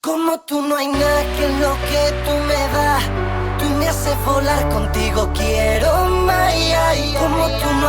Como tú no hay nada que lo que tú me das, tú me haces volar contigo, quiero más. Como tú no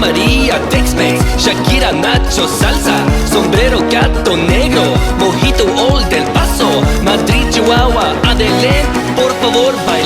María, Texmex, Shakira, Nacho, Salsa, Sombrero, Gato Negro, Mojito, Old del Paso, Madrid, Chihuahua, Adelé, por favor, baila.